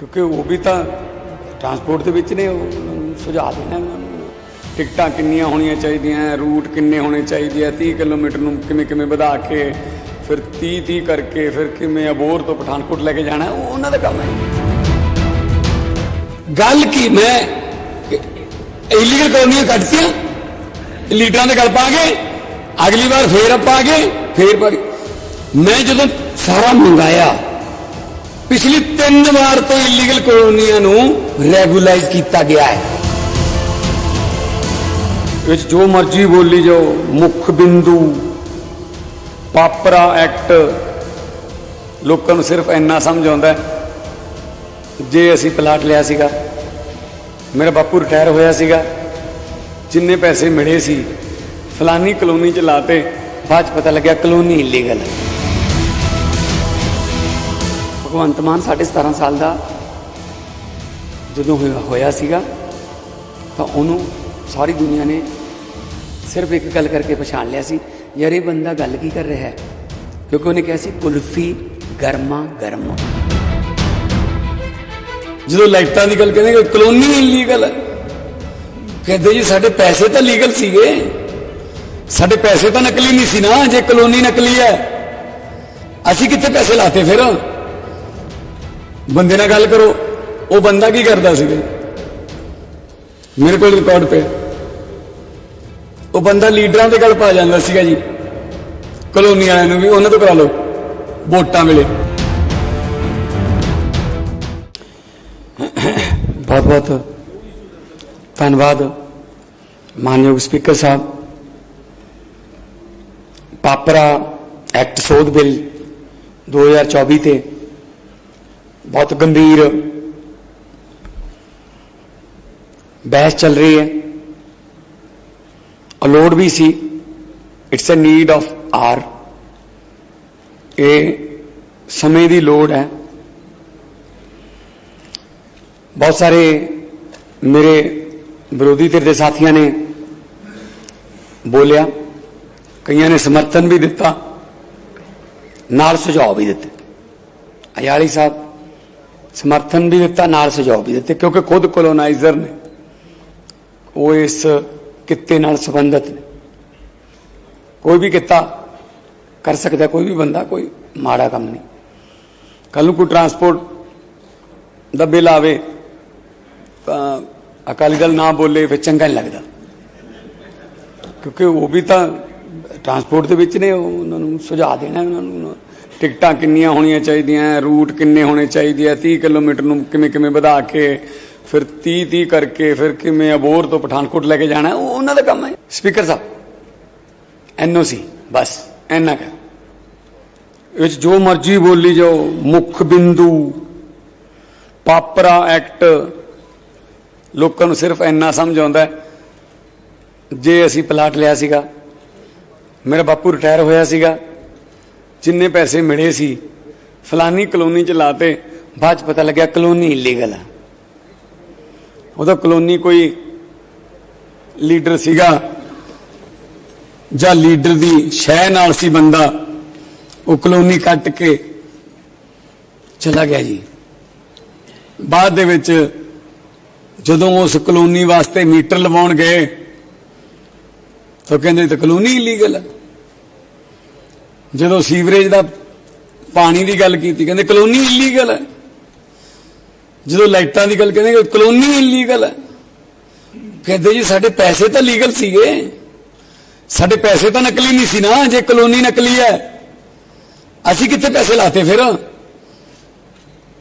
ਕਿਉਂਕਿ ਉਹ ਵੀ ਤਾਂ ਟਰਾਂਸਪੋਰਟ ਦੇ ਵਿੱਚ ਨੇ, ਉਹ ਉਹਨਾਂ ਨੂੰ ਸੁਝਾਅ ਦੇਣਾ ਉਹਨਾਂ ਨੂੰ। ਟਿਕਟਾਂ ਕਿੰਨੀਆਂ ਹੋਣੀਆਂ ਚਾਹੀਦੀਆਂ ਰੂਟ ਕਿੰਨੇ ਹੋਣੇ ਚਾਹੀਦੇ ਆ 30 ਕਿਲੋਮੀਟਰ ਨੂੰ ਕਿਵੇਂ ਕਿਵੇਂ ਵਧਾ ਕੇ, ਫਿਰ 30 30 ਕਰਕੇ ਫਿਰ ਕਿਵੇਂ ਅਬੋਰ ਤੋਂ ਪਠਾਨਕੋਟ ਲੈ ਕੇ ਜਾਣਾ, ਉਹ ਉਹਨਾਂ ਦਾ ਕੰਮ ਹੈ। ਗੱਲ ਕੀ, ਮੈਂ ਇਲੀਗਲ ਕਲੋਨੀਆਂ ਕੱਟਤੀਆਂ ਲੀਡਰਾਂ ਦੇ ਗੱਲ ਪਾ ਕੇ ਅਗਲੀ ਵਾਰ ਫੇਰ ਆਪਾਂ ਆ ਗਏ, ਫੇਰ ਮੈਂ ਜਦੋਂ ਸਾਰਾ ਮੰਗਾਇਆ, ਪਿਛਲੀ ਤਿੰਨ ਵਾਰ ਤੋਂ ਇਲੀਗਲ ਕਲੋਨੀਆਂ ਨੂੰ ਰੈਗੂਲਾਈਜ਼ ਕੀਤਾ ਗਿਆ ਹੈ। ਵਿੱਚ ਜੋ ਮਰਜ਼ੀ ਬੋਲੀ ਜਾਓ, ਮੁੱਖ ਬਿੰਦੂ, ਪਾਪਰਾ ਐਕਟ ਲੋਕਾਂ ਨੂੰ ਸਿਰਫ ਇੰਨਾ ਸਮਝ ਆਉਂਦਾ ਜੇ ਅਸੀਂ ਪਲਾਟ ਲਿਆ ਸੀਗਾ, ਮੇਰਾ ਬਾਪੂ ਰਿਟਾਇਰ ਹੋਇਆ ਸੀਗਾ, ਜਿੰਨੇ ਪੈਸੇ ਮਿਲੇ ਸੀ, ਫਲਾਨੀ ਕਲੋਨੀ ਚ ਲਾਤੇ, ਬਾਅਦ ਚ ਪਤਾ ਲੱਗਿਆ ਕਲੋਨੀ ਇਲੀਗਲ ਹੈ। ਭਗਵੰਤ ਮਾਨ ਸਾਢੇ 17 ਸਾਲ ਦਾ ਜਦੋਂ ਹੋਇਆ- ਹੋਇਆ ਸੀਗਾ, ਤਾਂ ਉਹਨੂੰ ਸਾਰੀ ਦੁਨੀਆ ਨੇ ਸਿਰਫ ਇੱਕ ਗੱਲ ਕਰਕੇ ਪਛਾਣ ਲਿਆ ਸੀ, ਯਾਰ ਇਹ ਬੰਦਾ ਗੱਲ ਕੀ ਕਰ ਰਿਹਾ ਹੈ? ਕਿਉਂਕਿ ਉਹਨੇ ਕਿਹਾ ਸੀ, ਕੁਲਫੀ ਗਰਮਾ ਗਰਮ। ਜਦੋਂ ਲਾਈਟਾਂ ਦੀ ਗੱਲ ਕਹਿੰਦੇ ਕਲੋਨੀ ਇਲੀਗਲ ਹੈ, ਕਹਿੰਦੇ ਜੀ ਸਾਡੇ ਪੈਸੇ ਤਾਂ ਲੀਗਲ ਸੀਗੇ। ਸਾਡੇ ਪੈਸੇ ਤਾਂ ਨਕਲੀ ਨਹੀਂ ਸੀ ਨਾ, ਜੇ ਕਲੋਨੀ ਨਕਲੀ ਹੈ, ਅਸੀਂ ਕਿੱਥੇ ਪੈਸੇ ਲਾਤੇ ਫਿਰ? ਬੰਦੇ ਨਾਲ ਗੱਲ ਕਰੋ, ਉਹ ਬੰਦਾ ਕੀ ਕਰਦਾ ਸੀਗਾ ਮੇਰੇ ਕੋਲ ਰਿਕਾਰਡ ਪਿਆ ਉਹ ਬੰਦਾ ਲੀਡਰਾਂ ਦੇ ਗੱਲ ਪਾ ਜਾਂਦਾ ਸੀਗਾ ਜੀ। ਕਲੋਨੀ ਵਾਲਿਆਂ ਨੂੰ ਵੀ, ਉਹਨਾਂ ਤੋਂ ਕਰਾ ਲਓ। ਵੋਟਾਂ ਵੇਲੇ। ਬਹੁਤ ਬਹੁਤ ਧੰਨਵਾਦ, ਮਾਨਯੋਗ ਸਪੀਕਰ ਸਾਹਿਬ। ਪਾਪਰਾ ਐਕਟ ਸੋਧ ਬਿੱਲ 2024 ਤੇ ਬਹੁਤ ਗੰਭੀਰ ਬਹਿਸ ਚੱਲ ਰਹੀ ਹੈ। ਔਰ ਲੋੜ ਵੀ ਸੀ। It's a need of hour ਇਹ ਸਮੇਂ ਦੀ ਲੋੜ ਹੈ। ਬਹੁਤ ਸਾਰੇ ਮੇਰੇ ਵਿਰੋਧੀ ਧਿਰ ਦੇ ਸਾਥੀਆਂ ਨੇ ਬੋਲਿਆ। ਕਈਆਂ ਨੇ ਸਮਰਥਨ ਵੀ ਦਿੱਤਾ। ਨਾਲ ਸੁਝਾਅ ਵੀ ਦਿੱਤੇ। ਅਯਾਲੀ ਸਾਹਿਬ ਸਮਰਥਨ ਵੀ ਦਿੱਤਾ, ਨਾਲ ਸੁਝਾਅ ਵੀ ਦਿੱਤੇ, ਕਿਉਂਕਿ ਖੁਦ ਕੋਲੋਨਾਈਜ਼ਰ ਨੇ। ਉਹ ਇਸ ਕਿੱਤੇ ਨਾਲ ਸੰਬੰਧਿਤ ਨੇ। ਕੋਈ ਵੀ ਕਿੱਤਾ ਕਰ ਸਕਦਾ, ਕੋਈ ਵੀ ਬੰਦਾ, ਕੋਈ ਮਾੜਾ ਕੰਮ ਨਹੀਂ। ਕੱਲ ਨੂੰ ਕੋਈ ਟਰਾਂਸਪੋਰਟ ਦਾ ਬਿੱਲ ਆਵੇ, ਤਾਂ ਅਕਾਲੀ ਦਲ ਨਾ ਬੋਲੇ, ਫਿਰ ਚੰਗਾ ਨਹੀਂ ਲੱਗਦਾ। ਕਿਉਂਕਿ ਉਹ ਵੀ ਤਾਂ ਟਰਾਂਸਪੋਰਟ ਦੇ ਵਿੱਚ ਨੇ ਉਹਨਾਂ ਨੂੰ ਸੁਝਾਅ ਦੇਣਾ, ਉਹਨਾਂ ਨੂੰ ਟਿਕਟਾਂ ਕਿੰਨੀਆਂ ਹੋਣੀਆਂ ਚਾਹੀਦੀਆਂ, ਰੂਟ ਕਿੰਨੇ ਹੋਣੇ ਚਾਹੀਦੇ ਆ 30 ਕਿਲੋਮੀਟਰ ਨੂੰ ਕਿਵੇਂ ਕਿਵੇਂ ਵਧਾ ਕੇ, ਫਿਰ 30 30 ਕਰਕੇ ਫਿਰ ਕਿਵੇਂ ਅਬੋਰ ਤੋਂ ਪਠਾਨਕੋਟ ਲੈ ਕੇ ਜਾਣਾ, ਉਹ ਉਹਨਾਂ ਦਾ ਕੰਮ ਹੈ। ਸਪੀਕਰ ਸਾਹਿਬ ਐਨਓਸੀ ਬਸ ਐਨਾ ਕਰ ਇਹ 'ਚ ਜੋ ਮਰਜ਼ੀ ਬੋਲੀ ਜਾਓ, ਮੁੱਖ ਬਿੰਦੂ, ਪਾਪਰਾ ਐਕਟ, ਲੋਕਾਂ ਨੂੰ ਸਿਰਫ ਇੰਨਾ ਸਮਝ ਆਉਂਦਾ ਜੇ ਅਸੀਂ ਪਲਾਟ ਲਿਆ ਸੀਗਾ, ਮੇਰਾ ਬਾਪੂ ਰਿਟਾਇਰ ਹੋਇਆ ਸੀਗਾ ਜਿੰਨੇ ਪੈਸੇ ਮਿਲੇ ਸੀ, ਫਲਾਨੀ ਕਲੋਨੀ ਚ ਲਾਤੇ, ਬਾਅਦ ਚ ਪਤਾ ਲੱਗਿਆ ਕਲੋਨੀ ਇਲੀਗਲ ਆ। ਉਹਦਾ ਕਲੋਨੀ ਕੋਈ ਲੀਡਰ ਸੀਗਾ, ਜਾਂ ਲੀਡਰ ਦੀ ਸ਼ਹਿ ਨਾਲ ਸੀ ਬੰਦਾ, ਉਹ ਕਲੋਨੀ ਕੱਟ ਕੇ ਚਲਾ ਗਿਆ ਜੀ। ਬਾਅਦ ਦੇ ਵਿੱਚ ਜਦੋਂ ਉਸ ਕਲੋਨੀ ਵਾਸਤੇ ਮੀਟਰ ਲਵਾਉਣ ਗਏ, ਤਾਂ ਕਹਿੰਦੇ ਇਹ ਤਾਂ ਕਲੋਨੀ ਇਲੀਗਲ ਆ। ਜਦੋਂ ਸੀਵਰੇਜ ਦਾ ਪਾਣੀ ਦੀ ਗੱਲ ਕੀਤੀ, ਕਹਿੰਦੇ ਕਲੋਨੀ ਇਲੀਗਲ ਹੈ। ਜਦੋਂ ਲਾਈਟਾਂ ਦੀ ਗੱਲ ਕਹਿੰਦੇ ਕਲੋਨੀ ਇਲੀਗਲ ਹੈ। ਕਹਿੰਦੇ ਜੀ, ਸਾਡੇ ਪੈਸੇ ਤਾਂ ਲੀਗਲ ਸੀਗੇ। ਸਾਡੇ ਪੈਸੇ ਤਾਂ ਨਕਲੀ ਨਹੀਂ ਸੀ ਨਾ, ਜੇ ਕਲੋਨੀ ਨਕਲੀ ਹੈ। ਅਸੀਂ ਕਿੱਥੇ ਪੈਸੇ ਲਾਤੇ ਫਿਰ?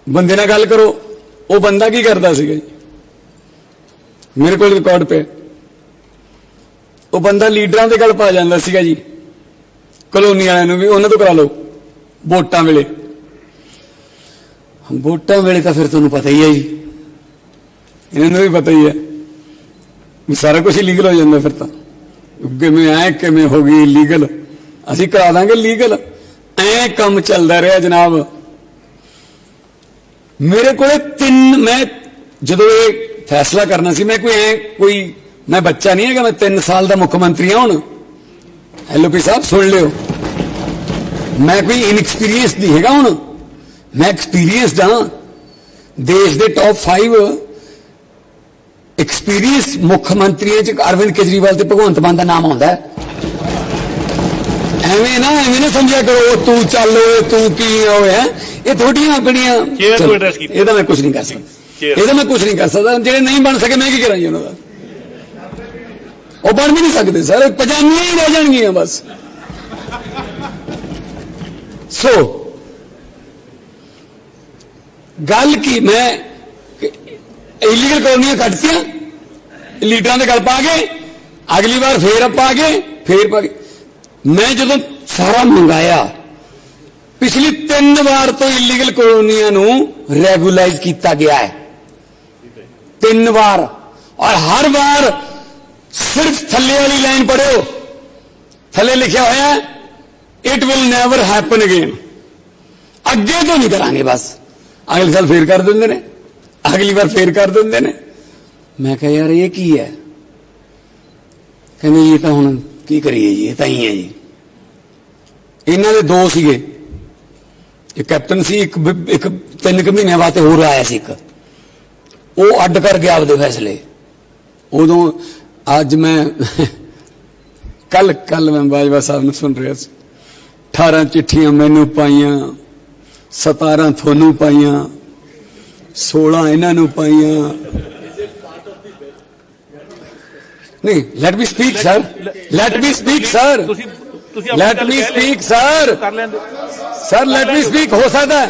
ਬੰਦੇ ਨਾਲ ਗੱਲ ਕਰੋ। ਉਹ ਬੰਦਾ ਕੀ ਕਰਦਾ ਸੀਗਾ ਜੀ? ਮੇਰੇ ਕੋਲ ਰਿਕਾਰਡ ਪਿਆ। ਉਹ ਬੰਦਾ ਲੀਡਰਾਂ ਦੇ ਗੱਲ ਪਾ ਜਾਂਦਾ ਸੀਗਾ ਜੀ। ਕਲੋਨੀ ਵਾਲਿਆਂ ਨੂੰ ਵੀ, ਉਹਨਾਂ ਤੋਂ ਕਰਾ ਲਓ, ਵੋਟਾਂ ਵੇਲੇ। ਵੋਟਾਂ ਵੇਲੇ ਤਾਂ ਫਿਰ ਤੁਹਾਨੂੰ ਪਤਾ ਹੀ ਹੈ ਜੀ। ਇਹਨਾਂ ਨੂੰ ਵੀ ਪਤਾ ਹੀ ਹੈ ਵੀ ਸਾਰਾ ਕੁਝ ਲੀਗਲ ਹੋ ਜਾਂਦਾ ਫਿਰ ਤਾਂ। ਕਿਵੇਂ ਐ, ਕਿਵੇਂ ਹੋ ਗਈ ਲੀਗਲ ਅਸੀਂ ਕਰਾ ਦਾਂਗੇ ਲੀਗਲ ਐ ਕੰਮ ਚੱਲਦਾ ਰਿਹਾ ਜਨਾਬ। ਮੇਰੇ ਕੋਲੇ ਤਿੰਨ, ਮੈਂ ਜਦੋਂ ਇਹ ਫੈਸਲਾ ਕਰਨਾ ਸੀ, ਮੈਂ ਕੋਈ ਐ, ਕੋਈ, ਮੈਂ ਬੱਚਾ ਨਹੀਂ ਹੈਗਾ, ਮੈਂ 3 ਸਾਲ ਦਾ ਮੁੱਖ ਮੰਤਰੀ ਹਾਂ ਹੁਣ। ਐਲਓਪੀ ਸਾਹਿਬ ਸੁਣ ਲਿਓ ਮੈਂ ਕੋਈ ਇਨਐਕਸਪੀਰੀਅੰਸ ਨਹੀਂ ਹੈਗਾ ਹੁਣ ਮੈਂ ਐਕਸਪੀਰੀਅੰਸਡ ਹਾਂ ਦੇਸ਼ ਦੇ ਟੌਪ 5 ਐਕਸਪੀਰੀਅੰਸ ਮੁੱਖ ਮੰਤਰੀਆਂ ਚ ਅਰਵਿੰਦ ਕੇਜਰੀਵਾਲ ਤੇ ਭਗਵੰਤ ਮਾਨ ਦਾ ਨਾਮ ਆਉਂਦਾ ਐਵੇਂ ਨਾ ਐਵੇਂ ਨਾ ਸਮਝਿਆ ਕਰੋ ਤੂੰ ਚੱਲ ਓਏ ਤੂੰ ਕੀ ਹੋਇਆ ਇਹ ਥੋੜੀਆਂ ਆਪਣੀਆਂ। ਇਹਦਾ ਮੈਂ ਕੁਝ ਨਹੀਂ ਕਰ ਸਕਦਾ। ਇਹਦਾ ਮੈਂ ਕੁਝ ਨਹੀਂ ਕਰ ਸਕਦਾ ਜਿਹੜੇ ਨਹੀਂ ਬਣ ਸਕੇ ਮੈਂ ਕੀ ਕਰਾਂ ਜੀ ਉਹਨਾਂ ਦਾ ਉਹ ਬਣ ਵੀ ਨਹੀਂ ਸਕਦੇ ਸਰ, ਪਜਾਮੀਆਂ ਹੀ ਰਹਿ ਜਾਣਗੀਆਂ ਬਸ। ਸੋ ਗੱਲ ਕੀ, ਮੈਂ ਇਲੀਗਲ ਕਲੋਨੀਆਂ ਕੱਟਤੀਆਂ ਲੀਡਰਾਂ ਦੇ ਗੱਲ ਪਾ ਗਏ, ਅਗਲੀ ਵਾਰ ਫੇਰ ਆਪਾਂ ਆ ਗਏ, ਫੇਰ ਪਾ ਗਏ। ਮੈਂ ਜਦੋਂ ਸਾਰਾ ਮੰਗਾਇਆ, ਪਿਛਲੀ ਤਿੰਨ ਵਾਰ ਤੋਂ ਇਲੀਗਲ ਕਲੋਨੀਆਂ ਨੂੰ ਰੈਗੂਲਾਈਜ਼ ਕੀਤਾ ਗਿਆ ਹੈ। ਤਿੰਨ ਵਾਰ, ਔਰ ਹਰ ਵਾਰ ਸਿਰਫ ਥੱਲੇ ਵਾਲੀ ਲਾਈਨ ਪੜਿਓ ਥੱਲੇ ਲਿਖਿਆ ਹੋਇਆ it will never happen again ਅੱਗੇ ਤੋਂ ਨਹੀਂ ਕਰਾਂਗੇ ਬਸ। ਅਗਲੇ ਸਾਲ ਫੇਰ ਕਰ ਦਿੰਦੇ ਨੇ। ਅਗਲੀ ਵਾਰ ਫੇਰ ਕਰ ਦਿੰਦੇ ਨੇ। ਮੈਂ ਕਿਹਾ, ਯਾਰ ਇਹ ਕੀ ਹੈ? ਕਹਿੰਦੇ ਜੀ ਇਹ ਤਾਂ ਹੁਣ ਕੀ ਕਰੀਏ ਜੀ? ਇਹ ਤਾਂ ਹੀ ਹੈ ਜੀ। ਇਹਨਾਂ ਦੇ ਦੋ ਸੀਗੇ। ਇੱਕ ਕੈਪਟਨ ਸੀ, ਇੱਕ ਇੱਕ ਤਿੰਨ ਕੁ ਮਹੀਨਿਆਂ ਵਾਸਤੇ ਹੋਰ ਆਇਆ ਸੀ ਇੱਕ। ਉਹ ਅੱਡ ਕਰ ਗਿਆ ਆਪਦੇ ਫੈਸਲੇ। ਉਦੋਂ ਅੱਜ ਮੈਂ ਕੱਲ ਕੱਲ ਮੈਂ ਬਾਜਵਾ ਸਾਹਿਬ ਨੂੰ ਸੁਣ ਰਿਹਾ ਸੀ। 18 ਚਿੱਠੀਆਂ ਮੈਨੂੰ ਪਾਈਆਂ 17 ਤੁਹਾਨੂੰ ਪਾਈਆਂ 16 ਇਹਨਾਂ ਨੂੰ ਪਾਈਆਂ। ਨਹੀਂ let me speak sir let me speak sir ਤੁਸੀਂ let me. Speak sir sir let me speak ਹੋ ਸਕਦਾ ਹੈ।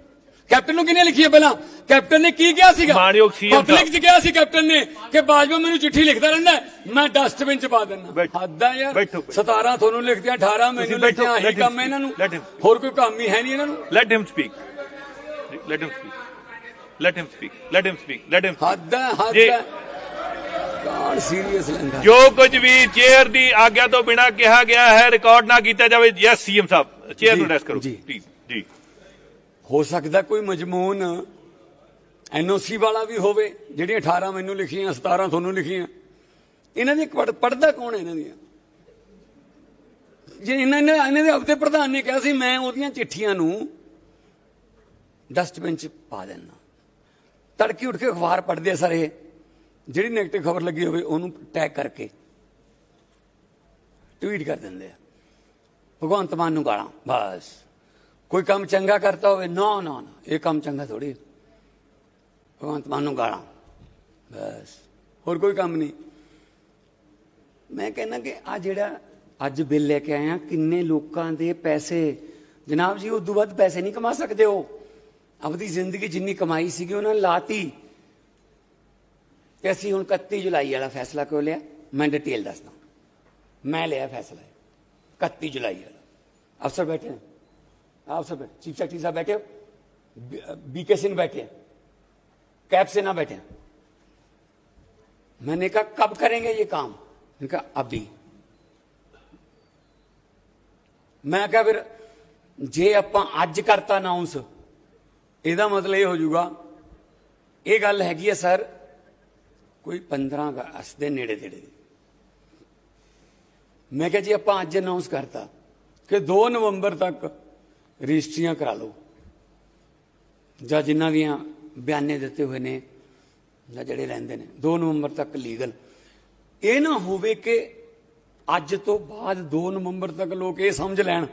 ਕੈਪਟਨ ਨੂੰ ਕਿੰਨੀਆਂ ਲਿਖੀਆਂ ਪਹਿਲਾਂ? ਕੈਪਟਨ ਨੇ ਕੀ ਕਿਹਾ ਸੀਗਾ। ਪਬਲਿਕ 'ਚ ਕਿਹਾ ਸੀ ਕੈਪਟਨ ਨੇ ਕਿ ਬਾਜਵਾ ਮੈਨੂੰ ਚਿੱਠੀ ਲਿਖਦਾ ਰਹਿੰਦਾ ਹੈ, ਮੈਂ ਡਸਟਬਿਨ 'ਚ ਪਾ ਦਿੰਦਾ। ਹੱਦਾਂ ਯਾਰ। ਬੈਠੋ, ਬੈਠੋ। 17 ਤੁਹਾਨੂੰ ਲਿਖਦਿਆਂ 18 ਮੈਨੂੰ ਲਿਖਦਿਆਂ him ਕੰਮ ਹੈ ਇਹਨਾਂ ਨੂੰ. ਹੋਰ ਕੋਈ ਕੰਮ ਹੀ ਹੈ ਨਹੀਂ ਇਹਨਾਂ ਨੂੰ? Let him speak let him speak let him speak let him speak let him ਹੱਦਾਂ। ਹੱਦਾਂ ਕੌਣ ਸੀਰੀਅਸ ਲੈਂਦਾ ਜੋ ਕੁਝ ਵੀ ਚੇਅਰ ਦੀ ਆਗਿਆ ਤੋਂ ਬਿਨਾ ਕਿਹਾ ਗਿਆ ਹੈ ਰਿਕਾਰਡ ਨਾ ਕੀਤਾ ਜਾਵੇ। ਯੈਸ ਸੀਐਮ ਸਾਹਿਬ। ਚੇਅਰ ਨੂੰ ਜੀ, ਰੈਸ ਕਰੋ। ਜੀ। ਪਲੀਜ਼ ਜੀ। ਹੋ ਸਕਦਾ ਕੋਈ ਮਜਮੂਨ ਐਨਓਸੀ ਵਾਲਾ ਵੀ ਹੋਵੇ, ਜਿਹੜੀਆਂ 18 ਮੈਨੂੰ ਲਿਖੀਆਂ 17 ਤੁਹਾਨੂੰ ਲਿਖੀਆਂ। ਇਹਨਾਂ ਦੀ ਪੜਦਾ ਕੌਣ ਹੈ ਇਹਨਾਂ ਦੀਆਂ? ਜੇ ਇਹਨਾਂ ਨੇ ਇਹਨਾਂ ਦੇ ਆਪਦੇ ਪ੍ਰਧਾਨ ਨੇ ਕਿਹਾ ਸੀ, ਮੈਂ ਉਹਦੀਆਂ ਚਿੱਠੀਆਂ ਨੂੰ ਡਸਟਬਿਨ ਚ ਪਾ ਦੇਣਾ ਤੜਕੇ ਉੱਠ ਕੇ ਅਖਬਾਰ ਪੜ੍ਹਦੇ ਆ ਸਾਰੇ, ਜਿਹੜੀ ਨੈਗੇਟਿਵ ਖਬਰ ਲੱਗੀ ਹੋਵੇ, ਉਹਨੂੰ ਟੈਗ ਕਰਕੇ ਟਵੀਟ ਕਰ ਦਿੰਦੇ ਆ। ਭਗਵੰਤ ਮਾਨ ਨੂੰ ਗਾਲਾਂ, ਬਸ। ਕੋਈ ਕੰਮ ਚੰਗਾ ਕਰਤਾ ਹੋਵੇ, ਨਾ ਨਾ ਨਾ, ਇਹ ਕੰਮ ਚੰਗਾ ਥੋੜੀ ਭਗਵੰਤ ਮਾਨ ਨੂੰ ਗਾਲਾਂ। ਬਸ, ਹੋਰ ਕੋਈ ਕੰਮ ਨਹੀਂ। ਮੈਂ ਕਹਿੰਦਾ ਕਿ ਆ ਜਿਹੜਾ ਅੱਜ ਬਿੱਲ ਲੈ ਕੇ ਆਇਆ ਕਿੰਨੇ ਲੋਕਾਂ ਦੇ ਪੈਸੇ, ਜਨਾਬ ਜੀ, ਉਦੋਂ ਵੱਧ ਪੈਸੇ ਨਹੀਂ ਕਮਾ ਸਕਦੇ ਹੋ ਆਪਣੀ ਜ਼ਿੰਦਗੀ ਜਿੰਨੀ ਕਮਾਈ ਸੀਗੀ, ਉਹਨਾਂ ਨੇ ਲਾਤੀ। ਤੇ ਅਸੀਂ ਹੁਣ 31 ਜੁਲਾਈ ਵਾਲਾ ਫੈਸਲਾ ਕਿਉਂ ਲਿਆ? ਮੈਂ ਡਿਟੇਲ ਦੱਸਦਾ। ਮੈਂ ਲਿਆ ਫੈਸਲਾ। 31 ਜੁਲਾਈ ਵਾਲਾ। ਅਫਸਰ ਬੈਠੇ ਨੇ। आप सब चीफ सेक्रेटरी साहब बैठे हो बीके सिंह बैठे हैं कैब से ना बैठे हैं। मैंने कहा कब करेंगे ये काम मैंने कहा अभी ਮੈਂ ਕਿਹਾ ਫਿਰ ਜੇ ਆਪਾਂ ਅੱਜ ਕਰਤਾ ਅਨਾਉਂਸ ਇਹਦਾ ਮਤਲਬ ਇਹ ਹੋ ਜਾਊਗਾ ਇਹ ਗੱਲ ਹੈਗੀ ਹੈ ਸਰ ਕੋਈ 15 ਅਗਸਤ ਦੇ ਨੇੜੇ ਤੇੜੇ ਦੀ ਮੈਂ ਕਿਹਾ ਜੀ ਆਪਾਂ ਅੱਜ ਅਨਾਉਂਸ ਕਰਤਾ ਕਿ 2 ਨਵੰਬਰ ਤੱਕ ਰਜਿਸਟਰੀਆਂ ਕਰਾ ਲਓ। ਜਾਂ ਜਿਨ੍ਹਾਂ ਦੀਆਂ ਬਿਆਨੇ ਦਿੱਤੇ ਹੋਏ ਨੇ ਜਾਂ ਜਿਹੜੇ ਰਹਿੰਦੇ ਨੇ। 2 ਨਵੰਬਰ ਤੱਕ ਲੀਗਲ। ਇਹ ਨਾ ਹੋਵੇ ਕਿ ਅੱਜ ਤੋਂ ਬਾਅਦ 2 ਨਵੰਬਰ ਤੱਕ ਲੋਕ ਇਹ ਸਮਝ ਲੈਣ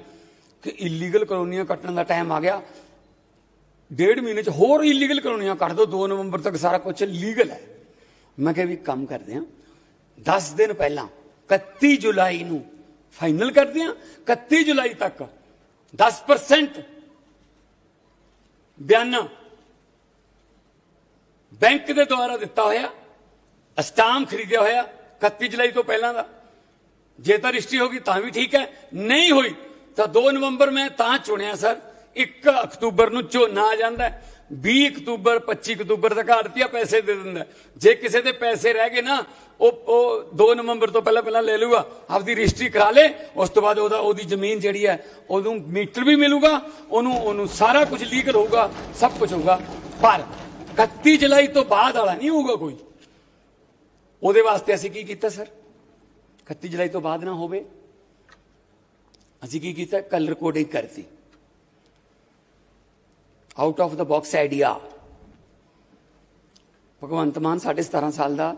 ਕਿ ਇਲੀਗਲ ਕਲੋਨੀਆਂ ਕੱਟਣ ਦਾ ਟਾਈਮ ਆ ਗਿਆ। ਡੇਢ ਮਹੀਨੇ ਚ ਹੋਰ ਇਲੀਗਲ ਕਲੋਨੀਆਂ ਕੱਟ ਦੋ 2 ਨਵੰਬਰ ਤੱਕ ਸਾਰਾ ਕੁਝ ਲੀਗਲ ਹੈ। ਮੈਂ ਕਿਹਾ ਵੀ ਕੰਮ ਕਰਦੇ ਹਾਂ। 10 ਦਿਨ ਪਹਿਲਾਂ 31 ਜੁਲਾਈ ਨੂੰ ਫਾਈਨਲ ਕਰਦੇ ਹਾਂ। 31 ਜੁਲਾਈ ਤੱਕ 10% ਬਿਆਨਾ ਬੈਂਕ ਦੇ ਦੁਆਰਾ ਦਿੱਤਾ ਹੋਇਆ ਅਸਟਾਮ ਖਰੀਦਿਆ ਹੋਇਆ 31 ਜੁਲਾਈ ਤੋਂ ਪਹਿਲਾਂ ਦਾ ਜੇ ਤਾਂ ਰਜਿਸਟਰੀ ਹੋਗੀ ਤਾਂ ਵੀ ਠੀਕ ਹੈ ਨਹੀਂ ਹੋਈ ਤਾਂ 2 ਨਵੰਬਰ ਮੈਂ ਤਾਂ ਚੁਣਿਆ ਸਰ 1 ਅਕਤੂਬਰ ਨੂੰ ਝੋਨਾ ਆ ਜਾਂਦਾ ਹੈ। 20 ਅਕਤੂਬਰ 25 ਅਕਤੂਬਰ ਤੱਕ ਆੜਤੀਆ ਪੈਸੇ ਦੇ ਦਿੰਦਾ ਜੇ ਕਿਸੇ ਦੇ ਪੈਸੇ ਰਹਿ ਗਏ ਨਾ ਉਹ ਉਹ 2 ਨਵੰਬਰ ਤੋਂ ਪਹਿਲਾਂ ਪਹਿਲਾਂ ਲੈ ਲੂਗਾ ਆਪਦੀ ਰਜਿਸਟਰੀ ਕਰਾ ਲੇ, ਉਸ ਤੋਂ ਬਾਅਦ ਉਹਦਾ, ਉਹਦੀ ਜ਼ਮੀਨ ਜਿਹੜੀ ਹੈ, ਉਹਨੂੰ ਮੀਟਰ ਵੀ ਮਿਲੂਗਾ, ਉਹਨੂੰ ਉਹਨੂੰ ਸਾਰਾ ਕੁਝ ਲੀਗਲ ਹੋਊਗਾ, ਸਭ ਕੁਝ ਹੋਊਗਾ, ਪਰ 31 ਜੁਲਾਈ ਤੋਂ ਬਾਅਦ ਵਾਲਾ ਨਹੀਂ ਹੋਊਗਾ ਕੋਈ। ਉਹਦੇ ਵਾਸਤੇ ਅਸੀਂ ਕੀ ਕੀਤਾ, ਸਰ? 31 ਜੁਲਾਈ ਤੋਂ ਬਾਅਦ ਨਾ ਹੋਵੇ। ਅਸੀਂ ਕੀ ਕੀਤਾ ਕਲਰ ਕੋਡਿੰਗ ਕਰਤੀ। Out of the box idea Bhagwant Mann ਸਾਢੇ 17 ਸਾਲ ਦਾ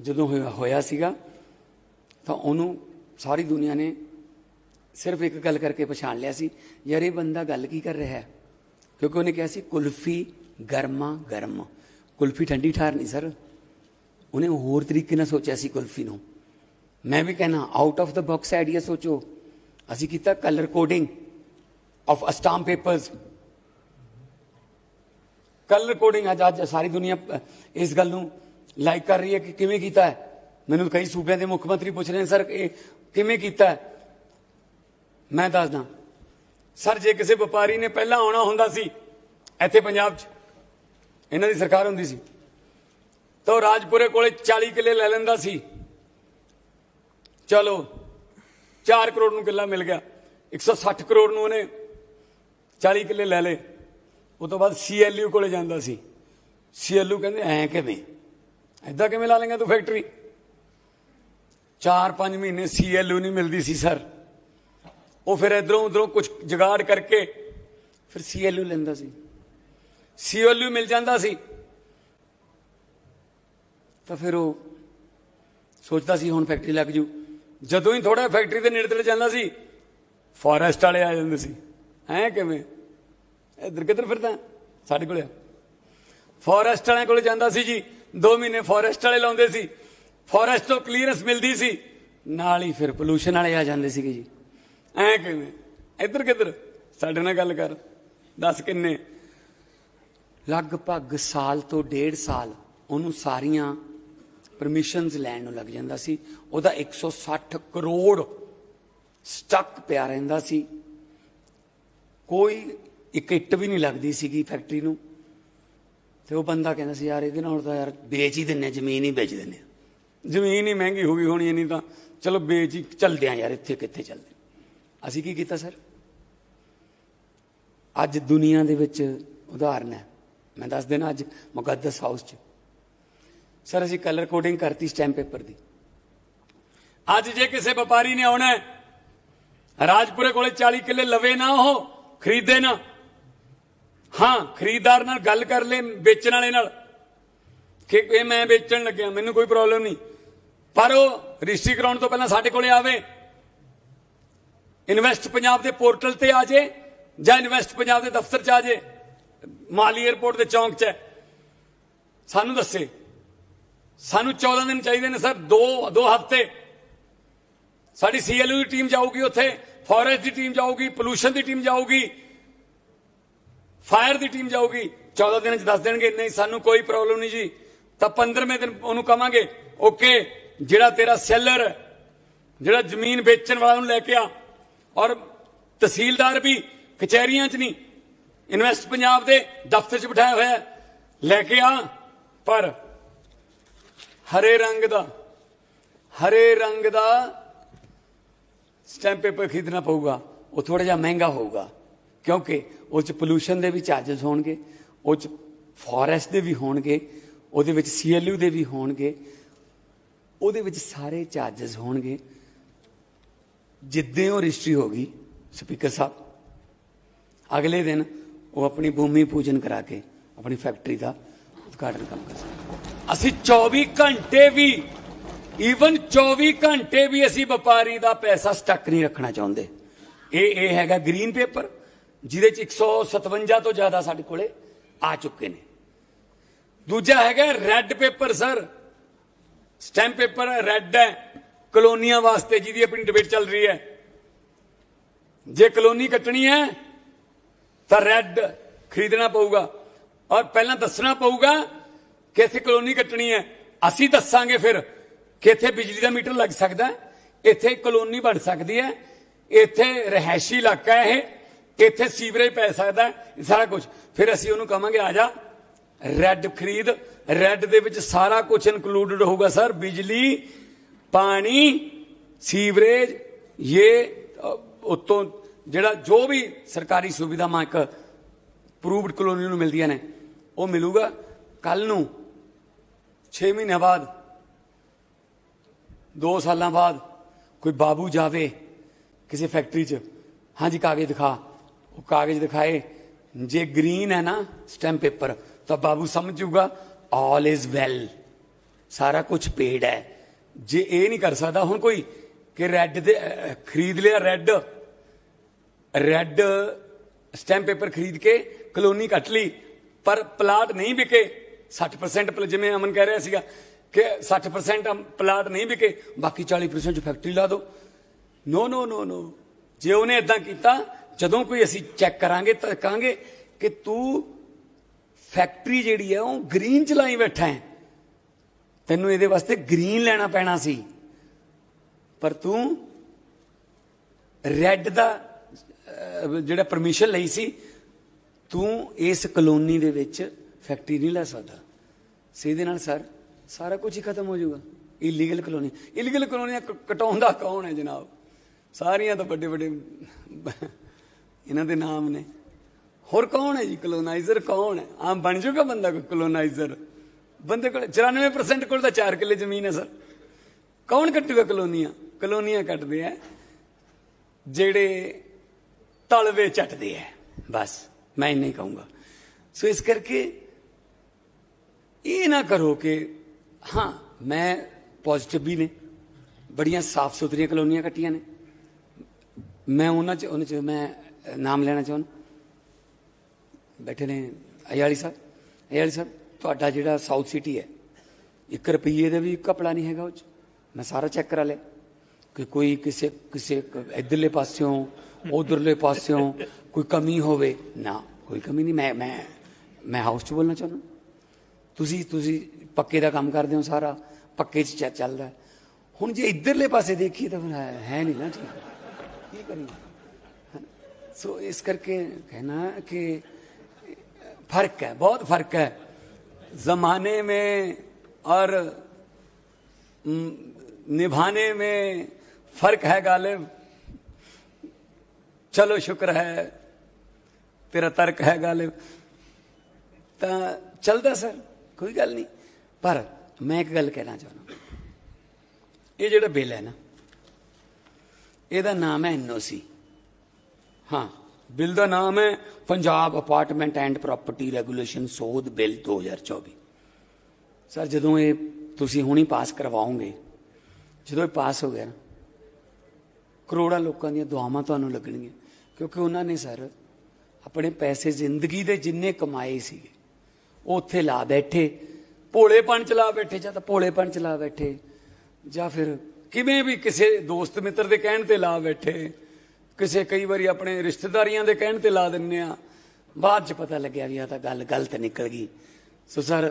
ਜਦੋਂ ਹੋਇਆ ਹੋਇਆ ਸੀਗਾ, ਤਾਂ ਉਹਨੂੰ ਸਾਰੀ ਦੁਨੀਆ ਨੇ ਸਿਰਫ ਇੱਕ ਗੱਲ ਕਰਕੇ ਪਛਾਣ ਲਿਆ ਸੀ, ਯਾਰ ਇਹ ਬੰਦਾ ਗੱਲ ਕੀ ਕਰ ਰਿਹਾ ਹੈ? ਕਿਉਂਕਿ ਉਹਨੇ ਕਿਹਾ ਸੀ, ਕੁਲਫੀ ਗਰਮਾ ਗਰਮ। ਕੁਲਫੀ ਠੰਡੀ ਠਾਰ ਨਹੀਂ, ਸਰ। ਉਹਨੇ ਹੋਰ ਤਰੀਕੇ ਨਾਲ ਸੋਚਿਆ ਸੀ ਕੁਲਫੀ ਨੂੰ। ਮੈਂ ਵੀ ਕਹਿਣਾ out of the box idea ਸੋਚੋ। ਅਸੀਂ ਕੀਤਾ ਕਲਰ ਕੋਡਿੰਗ ਆਫ ਅਸਟਾਮ ਪੇਪਰਸ ਕਲਰ ਕੋਡਿੰਗ ਅੱਜ ਅੱਜ ਸਾਰੀ ਦੁਨੀਆ ਇਸ ਗੱਲ ਨੂੰ ਲਾਈਕ ਕਰ ਰਹੀ ਹੈ ਕਿ ਕਿਵੇਂ ਕੀਤਾ ਹੈ? ਮੈਨੂੰ ਕਈ ਸੂਬਿਆਂ ਦੇ ਮੁੱਖ ਮੰਤਰੀ ਪੁੱਛ ਰਹੇ ਨੇ, ਸਰ, ਇਹ ਕਿਵੇਂ ਕੀਤਾ ਮੈਂ ਦੱਸਦਾ, ਸਰ, ਜੇ ਕਿਸੇ ਵਪਾਰੀ ਨੇ ਪਹਿਲਾਂ ਆਉਣਾ ਹੁੰਦਾ ਸੀ, ਇੱਥੇ ਪੰਜਾਬ 'ਚ, ਇਹਨਾਂ ਦੀ ਸਰਕਾਰ ਹੁੰਦੀ ਸੀ, ਤਾਂ ਉਹ ਰਾਜਪੁਰੇ ਕੋਲੇ 40 ਕਿੱਲੇ ਲੈ ਲੈਂਦਾ ਸੀ। ਚਲੋ 4 ਕਰੋੜ ਨੂੰ ਕਿੱਲਾ ਮਿਲ ਗਿਆ 160 ਕਰੋੜ ਨੂੰ ਉਹਨੇ 40 ਕਿੱਲੇ ਲੈ ਲਏ। ਉਹ ਤੋਂ ਬਾਅਦ ਸੀਐਲਯੂ ਕੋਲੇ ਜਾਂਦਾ ਸੀ। ਸੀਐਲਯੂ ਕਹਿੰਦੇ, ਐ ਕਿਵੇਂ? ਐਦਾਂ ਕਿਵੇਂ ਲਾ ਲੇਗਾ ਤੂੰ ਫੈਕਟਰੀ 4-5 ਮਹੀਨੇ ਸੀਐਲਯੂ ਨਹੀਂ ਮਿਲਦੀ ਸੀ ਸਰ ਉਹ ਫਿਰ ਇਧਰੋਂ ਉਧਰੋਂ ਕੁਝ ਜਗਾੜ ਕਰਕੇ ਫਿਰ ਸੀਐਲਯੂ ਲੈਂਦਾ ਸੀ। ਸੀਐਲਯੂ ਮਿਲ ਜਾਂਦਾ ਸੀ। ਤਾਂ ਫਿਰ ਉਹ ਸੋਚਦਾ ਸੀ, ਹੁਣ ਫੈਕਟਰੀ ਲੱਗ ਜੂ। ਜਦੋਂ ਹੀ ਥੋੜਾ ਫੈਕਟਰੀ ਦੇ ਨੇੜੇ ਤੇੜੇ ਜਾਂਦਾ ਸੀ ਫੋਰੈਸਟ ਵਾਲੇ ਆ ਜਾਂਦੇ ਸੀ। ਐ ਕਿਵੇਂ? ਇੱਧਰ ਕਿੱਧਰ ਫਿਰਦਾ? ਸਾਡੇ ਕੋਲੇ ਫੋਰੈਸਟ ਵਾਲਿਆਂ ਕੋਲੇ ਜਾਂਦਾ ਸੀ ਜੀ। 2 ਮਹੀਨੇ ਫੋਰੈਸਟ ਵਾਲੇ ਲਾਉਂਦੇ ਸੀ। ਫੋਰੈਸਟ ਤੋਂ ਕਲੀਅਰੈਂਸ ਮਿਲਦੀ ਸੀ। ਨਾਲ ਹੀ ਫਿਰ ਪੋਲੂਸ਼ਨ ਵਾਲੇ ਆ ਜਾਂਦੇ ਸੀਗੇ ਜੀ। ਐ ਕਿਵੇਂ? ਇੱਧਰ ਕਿੱਧਰ? ਸਾਡੇ ਨਾਲ ਗੱਲ ਕਰ। ਦੱਸ ਕਿੰਨੇ? ਲਗਭਗ ਸਾਲ ਤੋਂ ਡੇਢ ਸਾਲ ਉਹਨੂੰ ਸਾਰੀਆਂ ਪਰਮਿਸ਼ਨਸ ਲੈਣ ਨੂੰ ਲੱਗ ਜਾਂਦਾ ਸੀ। ਉਹਦਾ 160 ਕਰੋੜ ਸਟਕ ਪਿਆ ਰਹਿੰਦਾ ਸੀ। ਕੋਈ ਇੱਕ ਇੱਟ ਵੀ ਨਹੀਂ ਲੱਗਦੀ ਸੀਗੀ ਫੈਕਟਰੀ ਨੂੰ। ਤੇ ਉਹ ਬੰਦਾ ਕਹਿੰਦਾ ਸੀ, ਯਾਰ ਇਹਦੇ ਨਾਲ ਤਾਂ ਯਾਰ ਵੇਚ ਹੀ ਦਿੰਨੇ ਜ਼ਮੀਨ ਹੀ ਵੇਚ ਦਿੰਨੇ ਜ਼ਮੀਨ ਹੀ ਮਹਿੰਗੀ ਹੋ ਗਈ ਹੋਣੀ ਇੰਨੀ ਤਾਂ। ਚਲੋ ਵੇਚ ਹੀ ਚੱਲਦੇ ਆ ਯਾਰ, ਇੱਥੇ ਕਿੱਥੇ ਚੱਲਦੇ? ਅਸੀਂ ਕੀ ਕੀਤਾ ਸਰ? ਅੱਜ ਦੁਨੀਆ ਦੇ ਵਿੱਚ ਉਦਾਹਰਨ ਹੈ। ਮੈਂ ਦੱਸ ਦੇਣਾ ਅੱਜ ਮੁਕੱਦਸ ਹਾਊਸ 'ਚ। ਸਰ, ਅਸੀਂ ਕਲਰ ਕੋਡਿੰਗ ਕਰਤੀ ਸਟੈਂਪ ਪੇਪਰ ਦੀ। ਅੱਜ ਜੇ ਕਿਸੇ ਵਪਾਰੀ ਨੇ ਆਉਣਾ ਰਾਜਪੁਰੇ ਕੋਲੇ 40 ਕਿੱਲੇ ਲਵੇ ਨਾ ਉਹ, ਖਰੀਦੇ ਨਾ। ਹਾਂ, ਖਰੀਦਦਾਰ ਨਾਲ ਗੱਲ ਕਰ ਲੈ, ਵੇਚਣ ਵਾਲੇ ਨਾਲ। ਕਿ ਇਹ ਮੈਂ ਵੇਚਣ ਲੱਗਿਆ, ਮੈਨੂੰ ਕੋਈ ਪ੍ਰੋਬਲਮ ਨਹੀਂ। ਪਰ ਉਹ ਰਜਿਸਟਰੀ ਕਰਾਉਣ ਤੋਂ ਪਹਿਲਾਂ ਸਾਡੇ ਕੋਲੇ ਆਵੇ। ਇਨਵੈਸਟ ਪੰਜਾਬ ਦੇ ਪੋਰਟਲ ਤੇ ਆ ਜੇ, ਜਾਂ ਇਨਵੈਸਟ ਪੰਜਾਬ ਦੇ ਦਫ਼ਤਰ ਚ ਆ ਜੇ। ਮਾਲੀ 에ਅਰਪੋਰਟ ਦੇ ਚੌਂਕ 'ਚ ਸਾਨੂੰ ਦੱਸੇ। ਸਾਨੂੰ 14 ਦਿਨ ਚਾਹੀਦੇ ਨੇ, ਸਰ। ਦੋ ਦੋ ਹਫ਼ਤੇ। ਸਾਡੀ ਸੀਐਲਯੂ ਦੀ ਟੀਮ ਜਾਊਗੀ ਉੱਥੇ ਫੋਰੈਸਟ ਦੀ ਟੀਮ ਜਾਊਗੀ ਪੋਲੂਸ਼ਨ ਦੀ ਟੀਮ ਜਾਊਗੀ। ਫਾਇਰ ਦੀ ਟੀਮ ਜਾਊਗੀ 14 ਦਿਨਾਂ ਚ ਦੱਸ ਦੇਣਗੇ, ਨਹੀਂ, ਸਾਨੂੰ ਕੋਈ ਪ੍ਰੋਬਲਮ ਨਹੀਂ ਜੀ। ਤਾਂ 15ਵੇਂ ਦਿਨ ਉਹਨੂੰ ਕਵਾਂਗੇ, ਓਕੇ, ਜਿਹੜਾ ਤੇਰਾ ਸੈਲਰ, ਜਿਹੜਾ ਜ਼ਮੀਨ ਵੇਚਣ ਵਾਲਾ ਨੂੰ ਲੈ ਕੇ ਆ। ਔਰ ਤਹਿਸੀਲਦਾਰ ਵੀ ਕਚਹਿਰੀਆਂ 'ਚ ਨਹੀਂ, ਇਨਵੈਸਟ ਪੰਜਾਬ ਦੇ ਦਫ਼ਤਰ 'ਚ ਬਿਠਾਇਆ ਹੋਇਆ ਲੈ ਕੇ ਆ। ਪਰ ਹਰੇ ਰੰਗ ਦਾ, ਹਰੇ ਰੰਗ ਦਾ ਸਟੈਂਪ ਪੇਪਰ ਖਰੀਦਣਾ ਪਊਗਾ, ਉਹ ਥੋੜਾ ਜਿਹਾ ਮਹਿੰਗਾ ਹੋਊਗਾ। ਕਿਉਂਕਿ ਉਹ ਚ ਪੋਲੂਸ਼ਨ ਦੇ ਵੀ ਚਾਰजेस ਹੋਣਗੇ, ਉਹ ਚ ਫੋਰੈਸਟ ਦੇ ਵੀ ਹੋਣਗੇ, ਉਹਦੇ ਵਿੱਚ ਸੀਐਲਯੂ ਦੇ ਵੀ ਹੋਣਗੇ, ਉਹਦੇ ਵਿੱਚ ਸਾਰੇ ਚਾਰजेस ਹੋਣਗੇ। ਜਿੱਦਾਂ ਉਹ ਰਜਿਸਟਰੀ ਹੋ ਗਈ ਸਪੀਕਰ ਸਾਹਿਬ, ਅਗਲੇ ਦਿਨ ਉਹ ਆਪਣੀ ਭੂਮੀ ਪੂਜਨ ਕਰਾ ਕੇ ਆਪਣੀ ਫੈਕਟਰੀ ਦਾ ਉਦਘਾਟਨ ਕੰਮ ਕਰ ਸਕਦੇ ਅਸੀਂ 24 ਘੰਟੇ ਵੀ ਈਵਨ 24 ਘੰਟੇ ਵੀ ਅਸੀਂ ਵਪਾਰੀ ਦਾ ਪੈਸਾ ਸਟੱਕ ਨਹੀਂ ਰੱਖਣਾ ਚਾਹੁੰਦੇ। ਇਹ ਇਹ ਹੈਗਾ ਗ੍ਰੀਨ ਪੇਪਰ ਜਿਹਦੇ ਚ 157 ਤੋਂ ਜ਼ਿਆਦਾ ਸਾਡੇ ਕੋਲੇ ਆ ਚੁੱਕੇ ਨੇ। ਦੂਜਾ ਹੈਗਾ red paper, sir. Stamp paper ਹੈ, ਰੈੱਡ ਹੈ। ਕਲੋਨੀਆਂ ਵਾਸਤੇ ਜਿਹਦੀ ਆਪਣੀ ਡਿਬੇਟ ਚੱਲ ਰਹੀ ਹੈ। ਜੇ ਕਲੋਨੀ ਕੱਟਣੀ ਹੈ, ਤਾਂ ਰੈੱਡ ਖਰੀਦਣਾ ਪਊਗਾ। ਔਰ ਪਹਿਲਾਂ ਦੱਸਣਾ ਪਊਗਾ ਕਿ ਇੱਥੇ ਕਲੋਨੀ ਕੱਟਣੀ ਹੈ। ਅਸੀਂ ਦੱਸਾਂਗੇ ਫਿਰ ਕਿ ਇੱਥੇ ਬਿਜਲੀ ਦਾ ਮੀਟਰ ਲੱਗ ਸਕਦਾ ਇੱਥੇ ਕਲੋਨੀ ਬਣ ਸਕਦੀ ਹੈ। ਇੱਥੇ ਰਹਿائشੀ ਇਲਾਕਾ ਹੈ ਇਹ। ਇੱਥੇ ਸੀਵਰੇਜ ਪੈ ਸਕਦਾ ਇਹ ਸਾਰਾ ਕੁਝ ਫਿਰ ਅਸੀਂ ਉਹਨੂੰ ਕਹਾਂਗੇ ਆ ਜਾ ਰੈੱਡ ਖਰੀਦ। ਰੈੱਡ ਦੇ ਵਿੱਚ ਸਾਰਾ ਕੁਝ ਇਨਕਲੂਡਡ ਹੋਊਗਾ ਸਰ। ਬਿਜਲੀ ਪਾਣੀ ਸੀਵਰੇਜ ਇਹ ਅ, ਉਤੋਂ ਜਿਹੜਾ ਜੋ ਵੀ ਸਰਕਾਰੀ ਸੁਵਿਧਾਵਾਂ ਇੱਕ ਪ੍ਰੂਵਡ ਕਲੋਨੀ ਨੂੰ ਮਿਲਦੀਆਂ ਨੇ ਉਹ ਮਿਲੂਗਾ। ਕੱਲ ਨੂੰ 6 ਮਹੀਨਿਆਂ ਬਾਅਦ 2 ਸਾਲਾਂ ਬਾਅਦ ਕੋਈ ਬਾਬੂ ਜਾਵੇ ਕਿਸੇ ਫੈਕਟਰੀ 'ਚ। ਹਾਂਜੀ ਕਾਗਜ਼ ਦਿਖਾ। ਉਹ ਕਾਗਜ਼ ਦਿਖਾਏ। ਜੇ ਗ੍ਰੀਨ ਹੈ ਨਾ ਸਟੈਂਪ ਪੇਪਰ ਤਾਂ ਬਾਬੂ ਸਮਝ ਜਾਊਗਾ ਆਲ ਇਜ਼ ਵੈਲ ਸਾਰਾ ਕੁਝ ਪੇਡ ਹੈ। ਜੇ ਇਹ ਨਹੀਂ ਕਰ ਸਕਦਾ, ਹੁਣ ਕੋਈ ਕਿ ਰੈੱਡ ਦੇ ਖਰੀਦ ਲਿਆ ਰੈੱਡ ਰੈੱਡ ਸਟੈਂਪ ਪੇਪਰ ਖਰੀਦ ਕੇ ਕਲੋਨੀ ਕੱਟ ਲਈ, ਪਰ ਪਲਾਟ ਨਹੀਂ ਵਿਕੇ। 60% ਜਿਵੇਂ ਅਮਨ ਕਹਿ ਰਿਹਾ ਸੀਗਾ ਕਿ 60% ਪਲਾਟ ਨਹੀਂ ਵਿਕੇ, ਬਾਕੀ 40% ਫੈਕਟਰੀ ਲਾ ਦਿਓ ਨੋ ਨੋ ਨੋ ਨੋ ਜੇ ਉਹਨੇ ਇਦਾਂ ਕੀਤਾ ਜਦੋਂ ਕੋਈ ਅਸੀਂ ਚੈੱਕ ਕਰਾਂਗੇ ਤਾਂ ਕਹਾਂਗੇ ਕਿ ਤੂੰ ਫੈਕਟਰੀ ਜਿਹੜੀ ਹੈ ਉਹ ਗ੍ਰੀਨ ਚ ਲਾਈ ਬੈਠਾ ਹੈ। ਤੈਨੂੰ ਇਹਦੇ ਵਾਸਤੇ ਗ੍ਰੀਨ ਲੈਣਾ ਪੈਣਾ ਸੀ। ਪਰ ਤੂੰ ਰੈੱਡ ਦਾ ਜਿਹੜਾ ਪਰਮਿਸ਼ਨ ਲਈ ਸੀ, ਤੂੰ ਇਸ ਕਲੋਨੀ ਦੇ ਵਿੱਚ ਫੈਕਟਰੀ ਨਹੀਂ ਲੈ ਸਕਦਾ। ਸਿੱਧੇ ਨਾਲ ਸਰ, ਸਾਰਾ ਕੁਝ ਹੀ ਖਤਮ ਹੋ ਜਾਊਗਾ। Illegal colony. ਇਲੀਗਲ ਕਲੋਨੀਆਂ ਕ- ਕਟਾਉਂਦਾ ਕੌਣ ਹੈ ਜਨਾਬ? ਸਾਰੀਆਂ ਤਾਂ ਵੱਡੇ ਵੱਡੇ ਇਹਨਾਂ ਦੇ ਨਾਮ ਨੇ। ਹੋਰ ਕੌਣ ਹੈ ਜੀ? ਕਲੋਨਾਈਜ਼ਰ ਕੌਣ ਹੈ? ਆਮ ਬਣ ਜੂਗਾ ਬੰਦਾ ਕੋਈ ਕਲੋਨਾਈਜ਼ਰ? ਬੰਦੇ ਕੋਲ 94% ਕੋਲ ਤਾਂ 4 ਕਿੱਲੇ ਜ਼ਮੀਨ ਹੈ, ਸਰ। ਕੌਣ ਕੱਟੂਗਾ ਕਲੋਨੀਆਂ? ਕਲੋਨੀਆਂ ਕੱਟਦੇ ਆ, ਜਿਹੜੇ ਤਲਵੇ ਚੱਟਦੇ ਆ। ਬਸ, ਮੈਂ ਇੰਨਾ ਹੀ ਕਹੂੰਗਾ। ਸੋ ਇਸ ਕਰਕੇ ਇਹ ਨਾ ਕਰੋ ਕਿ, ਹਾਂ, ਮੈਂ ਪੋਜ਼ਿਟਿਵ ਵੀ ਨੇ, ਬੜੀਆਂ ਸਾਫ਼ ਸੁਥਰੀਆਂ ਕਲੋਨੀਆਂ ਕੱਟੀਆਂ ਨੇ। ਮੈਂ ਉਹਨਾਂ ਚ ਉਹਨਾਂ ਚ, ਮੈਂ ਨਾਮ ਲੈਣਾ ਚਾਹੁੰਦਾ? ਬੈਠੇ ਨੇ ਅਯਾਲੀ ਸਾਹਿਬ। ਅਯਾਲੀ ਸਾਹਿਬ, ਤੁਹਾਡਾ ਜਿਹੜਾ ਸਾਊਥ ਸਿਟੀ ਹੈ 1 ਰੁਪਈਏ ਦਾ ਵੀ ਕਪੜਾ ਨਹੀਂ ਹੈਗਾ ਉਹ ਚ। ਮੈਂ ਸਾਰਾ ਚੈੱਕ ਕਰਾ ਲਿਆ। ਕਿ ਕੋਈ ਕਿਸੇ ਕਿਸੇ ਕ- ਇੱਧਰਲੇ ਪਾਸਿਓਂ, ਉਧਰਲੇ ਪਾਸਿਓਂ ਕੋਈ ਕਮੀ ਹੋਵੇ, ਨਾ, ਕੋਈ ਕਮੀ ਨਹੀਂ। ਮੈਂ ਮੈਂ ਮੈਂ ਹਾਊਸ ਚ ਬੋਲਣਾ ਚਾਹੁੰਦਾ। ਤੁਸੀਂ ਤੁਸੀਂ ਪੱਕੇ ਦਾ ਕੰਮ ਕਰਦੇ ਹੋ ਸਾਰਾ, ਪੱਕੇ ਚ ਚ- ਚੱਲਦਾ। ਹੁਣ ਜੇ ਇੱਧਰਲੇ ਪਾਸੇ ਦੇਖੀਏ ਤਾਂ ਫਿਰ ਹੈ ਹੈ ਨਹੀਂ ਨਾ ਠੀਕ। ਕੀ ਕਰੀਏ? ਸੋ ਇਸ ਕਰਕੇ ਕਹਿਣਾ कि फर्क है बहुत फर्क है जमाने में और हम्म, निभाने में फर्क है गालिब चलो शुक्र है तेरा तर्क है गालिब ਤਾਂ ਚੱਲਦਾ ਸਰ ਕੋਈ ਗੱਲ ਨਹੀਂ ਪਰ ਮੈਂ ਇੱਕ ਗੱਲ ਕਹਿਣਾ ਚਾਹੁੰਦਾ ਇਹ ਜਿਹੜਾ ਬਿੱਲ ਹੈ ਨਾ ਇਹਦਾ ਨਾਮ ਹੈ ਐਨਓਸੀ ਹਾਂ, ਬਿੱਲ ਦਾ ਨਾਮ ਹੈ Punjab apartment and property regulation ਸੋਧ ਬਿੱਲ 2024 ਸਰ ਜਦੋਂ ਇਹ ਤੁਸੀਂ ਹੁਣੀ ਪਾਸ ਕਰਵਾਓਗੇ, ਜਦੋਂ ਇਹ ਪਾਸ ਹੋ ਗਿਆ ਨਾ, ਕਰੋੜਾਂ ਲੋਕਾਂ ਦੀਆਂ ਦੁਆਵਾਂ ਤੁਹਾਨੂੰ ਲੱਗਣਗੀਆਂ। ਕਿਉਂਕਿ ਉਹਨਾਂ ਨੇ ਸਰ ਆਪਣੇ ਪੈਸੇ ਜ਼ਿੰਦਗੀ ਦੇ ਜਿੰਨੇ ਕਮਾਏ ਸੀਗੇ, ਉਹ ਉੱਥੇ ਲਾ ਬੈਠੇ, ਭੋਲੇਪਣ ਚ ਲਾ ਬੈਠੇ, ਜਾਂ ਤਾਂ ਭੋਲੇਪਣ ਚ ਲਾ ਬੈਠੇ, ਜਾਂ ਫਿਰ ਕਿਵੇਂ ਵੀ ਕਿਸੇ ਦੋਸਤ ਮਿੱਤਰ ਦੇ ਕਹਿਣ ਤੇ ਲਾ ਬੈਠੇ ਕਿਸੇ ਕਈ ਵਾਰੀ ਆਪਣੇ ਰਿਸ਼ਤੇਦਾਰੀਆਂ ਦੇ ਕਹਿਣ ਤੇ ਲਾ ਦਿੰਨੇ ਆ। ਬਾਅਦ ਚ ਪਤਾ ਲੱਗਿਆ ਵੀ ਆ ਤਾਂ ਗੱਲ ਗਲਤ ਨਿਕਲ ਗਈ। ਸੋ ਸਰ,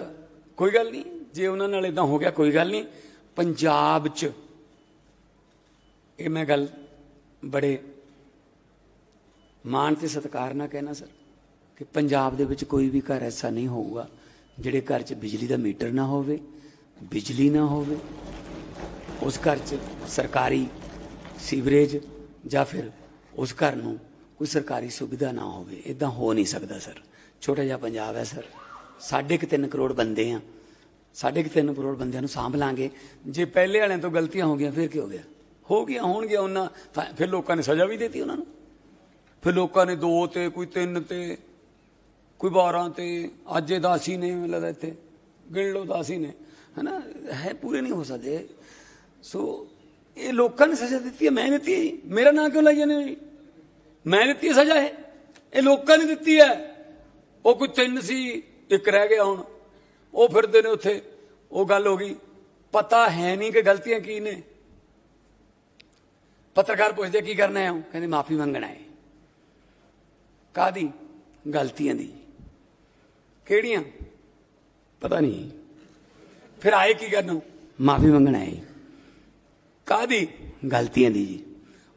ਕੋਈ ਗੱਲ ਨਹੀਂ। ਜੇ ਉਹਨਾਂ ਨਾਲ ਇਦਾਂ ਹੋ ਗਿਆ, ਕੋਈ ਗੱਲ ਨਹੀਂ। ਪੰਜਾਬ ਚ ਇਹ ਮੈਂ ਗੱਲ ਬੜੇ ਮਾਣ ਤੇ ਸਤਿਕਾਰ ਨਾਲ ਕਹਿਣਾ ਸਰ, ਕਿ ਪੰਜਾਬ ਦੇ ਵਿੱਚ ਕੋਈ ਵੀ ਘਰ ਐਸਾ ਨਹੀਂ ਹੋਊਗਾ ਜਿਹੜੇ ਘਰ 'ਚ ਬਿਜਲੀ ਦਾ ਮੀਟਰ ਨਾ ਹੋਵੇ, ਬਿਜਲੀ ਨਾ ਹੋਵੇ। ਉਸ ਘਰ 'ਚ ਸਰਕਾਰੀ ਸੀਵਰੇਜ ਜਾਂ ਫਿਰ ਉਸ ਘਰ ਨੂੰ ਕੋਈ ਸਰਕਾਰੀ ਸੁਵਿਧਾ ਨਾ ਹੋਵੇ। ਇਦਾਂ ਹੋ ਨਹੀਂ ਸਕਦਾ, ਸਰ। ਛੋਟਾ ਜਿਹਾ ਪੰਜਾਬ ਹੈ, ਸਰ। ਸਾਢੇ ਕੁ ਤਿੰਨ ਕਰੋੜ ਬੰਦੇ ਆ। ਸਾਢੇ ਕੁ ਤਿੰਨ ਕਰੋੜ ਬੰਦਿਆਂ ਨੂੰ ਸਾਂਭ ਲਾਂਗੇ। ਜੇ ਪਹਿਲੇ ਵਾਲਿਆਂ ਤੋਂ ਗਲਤੀਆਂ ਹੋ ਗਈਆਂ, ਫਿਰ ਕੀ ਹੋ ਗਿਆ? ਹੋ ਗਿਆ ਹੋਣਗੀਆਂ ਉਹਨਾਂ। ਤਾਂ ਫਿਰ ਲੋਕਾਂ ਨੇ ਸਜ਼ਾ ਵੀ ਦਿੱਤੀ ਉਹਨਾਂ ਨੂੰ। ਫਿਰ ਲੋਕਾਂ ਨੇ ਦੋ ਤੇ, ਕੋਈ ਤਿੰਨ ਤੇ, ਕੋਈ 12 ਤੇ। ਅੱਜ ਇਹ ਦਾਸੀ ਨੇ, ਮੈਨੂੰ ਲੱਗਦਾ ਇੱਥੇ। ਗਿਣ ਲਓ, ਦਾਸੀ ਨੇ। ਹਨਾ? ਹੈ, ਪੂਰੇ ਨਹੀਂ ਹੋ ਸਕਦੇ। ਸੋ ਇਹ ਲੋਕਾਂ ਨੇ ਸਜ਼ਾ ਦਿੱਤੀ ਹੈ, ਮੈਂ ਦਿੱਤੀ ਜੀ। ਮੇਰਾ ਨਾਂ ਕਿਉਂ ਲਈ ਜਾਂਦੇ ਹੋ ਮੈਂ ਦਿੱਤੀ ਸਜ਼ਾ ਇਹ। ਇਹ ਲੋਕਾਂ ਨੇ ਦਿੱਤੀ ਹੈ। ਉਹ ਕੋਈ ਤਿੰਨ ਸੀ, ਇੱਕ ਰਹਿ ਗਿਆ ਹੁਣ। ਉਹ ਫਿਰਦੇ ਨੇ ਉੱਥੇ। ਉਹ ਗੱਲ ਹੋ ਗਈ। ਪਤਾ ਹੈ ਨਹੀਂ ਕਿ ਗਲਤੀਆਂ ਕੀ ਨੇ। ਪੱਤਰਕਾਰ ਪੁੱਛਦੇ, ਕੀ ਕਰਨਾ ਹੈ? ਕਹਿੰਦੇ, ਮਾਫੀ ਮੰਗਣਾ ਹੈ। ਕਾਦੀ ਗਲਤੀਆਂ ਦੀ। ਕਿਹੜੀਆਂ? ਪਤਾ ਨਹੀਂ। ਫਿਰ ਆਏ ਕੀ ਕਰਨ? ਮਾਫੀ ਮੰਗਣਾ ਹੈ। ਕਾਦੀ ਗਲਤੀਆਂ ਦੀ ਜੀ।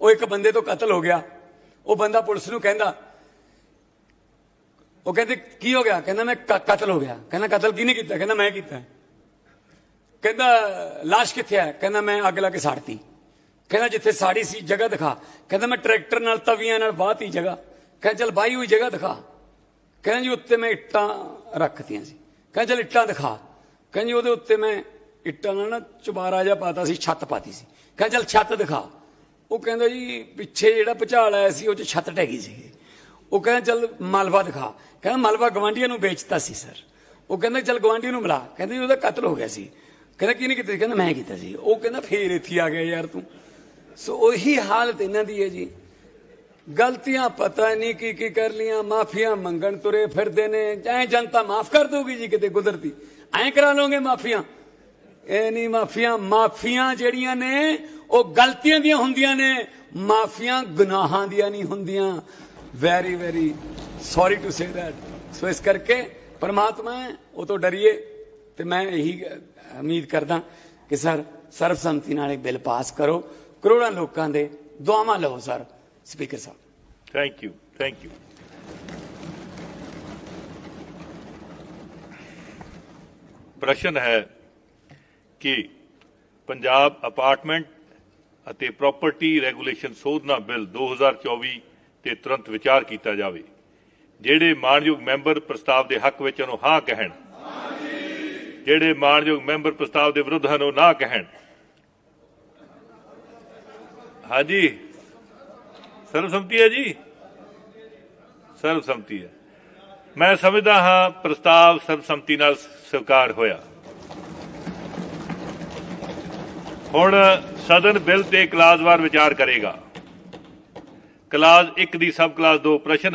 ਉਹ ਇੱਕ ਬੰਦੇ ਤੋਂ ਕਤਲ ਹੋ ਗਿਆ। ਉਹ ਬੰਦਾ ਪੁਲਿਸ ਨੂੰ ਕਹਿੰਦਾ, ਉਹ ਕਹਿੰਦੇ, ਕੀ ਹੋ ਗਿਆ? ਕਹਿੰਦਾ, ਮੈਂ ਕ- ਕਤਲ ਹੋ ਗਿਆ। ਕਹਿੰਦਾ, ਕਤਲ ਕਿਹਨੇ ਕੀਤਾ? ਕਹਿੰਦਾ, ਮੈਂ ਕੀਤਾ। ਕਹਿੰਦਾ লাশ ਕਿੱਥੇ ਹੈ ਕਹਿੰਦਾ, ਮੈਂ ਅੱਗ ਲਾ ਕੇ ਸਾੜਤੀ। ਕਹਿੰਦਾ, ਜਿੱਥੇ ਸਾੜੀ ਸੀ, ਜਗ੍ਹਾ ਦਿਖਾ। ਕਹਿੰਦਾ, ਮੈਂ ਟਰੈਕਟਰ ਨਾਲ, ਤਵੀਆਂ ਨਾਲ ਬਾਹਤੀ ਜਗ੍ਹਾ। ਕਹਿੰਦਾ, ਚਲ ਬਾਈ ਹੋਈ ਜਗ੍ਹਾ ਦਿਖਾ। ਕਹਿੰਦਾ, ਜੀ, ਉੱਤੇ ਮੈਂ ਇੱਟਾਂ ਰੱਖਤੀਆਂ ਸੀ। ਕਹਿੰਦਾ, ਚਲ ਇੱਟਾਂ ਦਿਖਾ। ਕਹਿੰਦਾ, ਜੀ, ਉਹਦੇ ਉੱਤੇ ਮੈਂ ਇੱਟਾਂ ਨਾਲ ਨਾ ਚੁਬਾਰਾ ਜਿਹਾ ਪਾਤਾ ਸੀ, ਛੱਤ ਪਾਤੀ ਸੀ। ਕਹਿੰਦਾ, ਚਲ ਛੱਤ ਦਿਖਾ। ਉਹ ਕਹਿੰਦਾ ਜੀ, ਪਿੱਛੇ ਜਿਹੜਾ ਭੁਚਾਲ ਆਇਆ ਸੀ, ਉਹ ਚ ਛੱਤ ਢਹਿ ਗਈ ਸੀ। ਉਹ ਕਹਿੰਦਾ, ਚੱਲ ਮਲਬਾ ਦਿਖਾ। ਕਹਿੰਦਾ, ਮਲਬਾ ਗਵਾਂਢੀਆਂ ਨੂੰ ਵੇਚਤਾ ਸੀ, ਸਰ। ਉਹ ਕਹਿੰਦਾ, ਚੱਲ ਗਵਾਂਢੀ ਨੂੰ ਮਿਲਾ। ਕਹਿੰਦੇ ਉਹਦਾ ਕਤਲ ਹੋ ਗਿਆ ਸੀ। ਕਹਿੰਦਾ, ਕਿਹਨੇ ਕੀਤਾ ਕਹਿੰਦਾ, ਮੈਂ ਕੀਤਾ ਸੀ। ਉਹ ਕਹਿੰਦਾ, ਫੇਰ ਇੱਥੇ ਆ ਗਿਆ ਯਾਰ ਤੂੰ। ਸੋ ਉਹੀ ਹਾਲਤ ਇਹਨਾਂ ਦੀ ਹੈ ਜੀ। ਗਲਤੀਆਂ ਪਤਾ ਨਹੀਂ ਕੀ ਕੀ ਕਰ ਲੀਆਂ ਮਾਫੀਆਂ ਮੰਗਣ ਤੁਰੇ ਫਿਰਦੇ ਨੇ। ਐ ਜਨਤਾ ਮਾਫ ਕਰ ਦੋਗੀ ਜੀ ਕਿਤੇ ਕੁਦਰਤੀ। ਐਂ ਕਰਾ ਲਓਗੇ ਮਾਫੀਆਂ। ਇਹ ਨਹੀਂ ਮਾਫੀਆਂ ਮਾਫੀਆਂ ਜਿਹੜੀਆਂ ਨੇ ਉਹ ਗਲਤੀਆਂ ਦੀਆਂ ਹੁੰਦੀਆਂ ਨੇ ਮਾਫੀਆਂ ਗੁਨਾਹਾਂ ਦੀਆਂ ਨਹੀਂ ਹੁੰਦੀਆਂ। Very very sorry to say that so ਇਸ ਕਰਕੇ ਪਰਮਾਤਮਾ ਹੈ, ਉਹ ਤੋਂ ਡਰੀਏ ਤੇ ਮੈਂ ਇਹੀ ਉਮੀਦ ਕਰਦਾ ਕਿ ਸਰ ਸਰਬਸੰਮਤੀ ਨਾਲ ਇਹ ਬਿੱਲ ਪਾਸ ਕਰੋ। ਕਰੋੜਾਂ ਲੋਕਾਂ ਦੇ ਦੁਆਵਾਂ ਲਓ ਸਰ ਸਪੀਕਰ ਸਾਹਿਬ। ਥੈਂਕ ਯੂ ਥੈਂਕ ਯੂ ਪ੍ਰਸ਼ਨ ਹੈ ਕਿ ਪੰਜਾਬ ਅਪਾਰਟਮੈਂਟ ਅਤੇ ਪ੍ਰਾਪਰਟੀ ਰੈਗੂਲੇਸ਼ਨ ਸੋਧਨਾ ਬਿੱਲ 2024 ਤੇ ਤੁਰੰਤ ਵਿਚਾਰ ਕੀਤਾ ਜਾਵੇ, ਜਿਹੜੇ ਮਾਨਯੋਗ ਮੈਂਬਰ ਪ੍ਰਸਤਾਵ ਦੇ ਹੱਕ ਵਿੱਚ ਉਹਨੂੰ ਹਾਂ ਕਹਿਣ। ਜਿਹੜੇ ਮਾਨਯੋਗ ਮੈਂਬਰ ਪ੍ਰਸਤਾਵ ਦੇ ਵਿਰੁੱਧ ਹਨ, ਉਹ ਨਾ ਕਹਿਣ। ਹਾਂਜੀ। ਸਰਬਸੰਮਤੀ ਹੈ ਜੀ? ਸਰਬਸੰਮਤੀ ਹੈ। ਮੈਂ ਸਮਝਦਾ ਹਾਂ ਪ੍ਰਸਤਾਵ ਸਰਬਸੰਮਤੀ ਨਾਲ ਸਵੀਕਾਰ ਹੋਇਆ। ਹੁਣ ਸਦਨ ਬਿੱਲ ਤੇ ਕਲਾਜ਼ਵਾਰ ਵਿਚਾਰ ਕਰੇਗਾ। ਕਲਾਸ 1 ਦੀ ਸਬ ਕਲਾਸ 2 ਪ੍ਰਸ਼ਨ